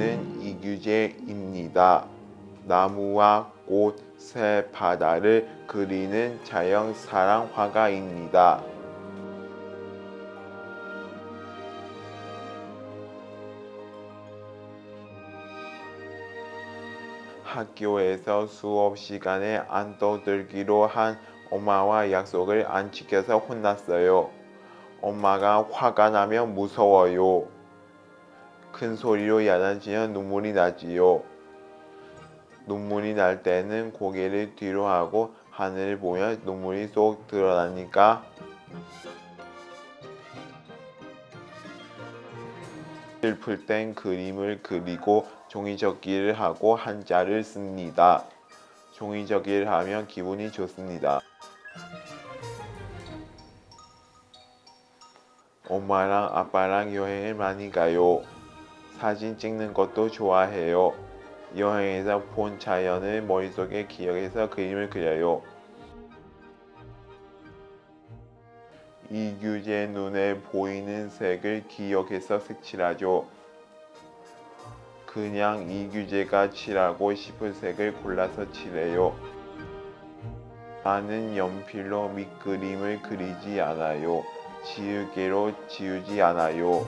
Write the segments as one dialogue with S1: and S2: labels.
S1: 저는 이규재입니다. 나무와 꽃, 새 바다를 그리는 자연 사랑 화가입니다. 학교에서 수업 시간에 안 떠들기로 한 엄마와 약속을 안 지켜서 혼났어요. 엄마가 화가 나면 무서워요. 큰 소리로 야단치면 눈물이 나지요. 눈물이 날 때는 고개를 뒤로 하고 하늘을 보며 눈물이 쏙 드러나니까 슬플 땐 그림을 그리고 종이접기를 하고 한자를 씁니다. 종이접기를 하면 기분이 좋습니다. 엄마랑 아빠랑 여행을 많이 가요. 사진 찍는 것도 좋아해요. 여행에서 본 자연을 머릿속에 기억해서 그림을 그려요. 이규재 눈에 보이는 색을 기억해서 색칠하죠. 그냥 이규재가 칠하고 싶은 색을 골라서 칠해요. 나는 연필로 밑그림을 그리지 않아요. 지우개로 지우지 않아요.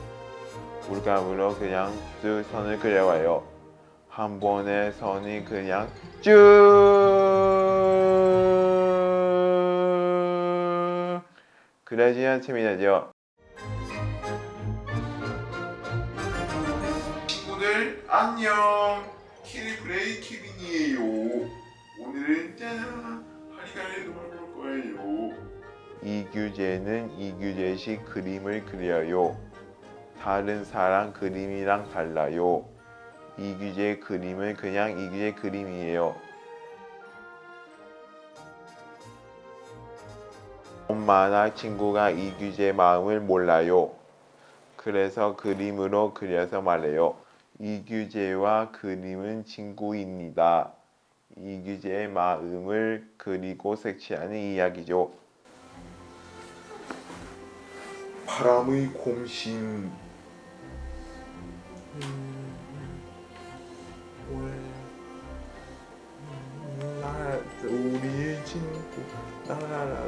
S1: 물감으로 그냥 쭉 선을 그려와요. 한 번에 선이 그냥 쭉 그려지면 재미나죠. 안녕. 키리 브레이 키빈이에요. 오늘은 짜잔 하리갈리 놀볼 거예요. 이규재는 이규재식 그림을 그려요. 다른 사람 그림이랑 달라요. 이규재 그림은 그냥 이규재 그림이에요. 엄마나 친구가 이규재 마음을 몰라요. 그래서 그림으로 그려서 말해요. 이규재와 그림은 친구입니다. 이규재의 마음을 그리고 색칠하는 이야기죠. 바람의 곰심 나 우리 친구 나라라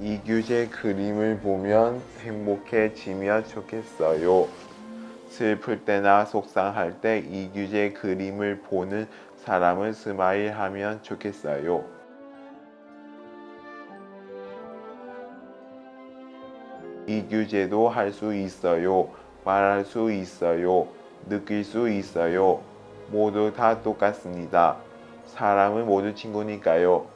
S1: 이규재 그림을 보면 행복해지면 좋겠어요. 슬플 때나 속상할 때 이규재 그림을 보는 사람은 스마일 하면 좋겠어요. 이규재도 할 수 있어요. 말할 수 있어요. 느낄 수 있어요. 모두 다 똑같습니다. 사람은 모두 친구니까요.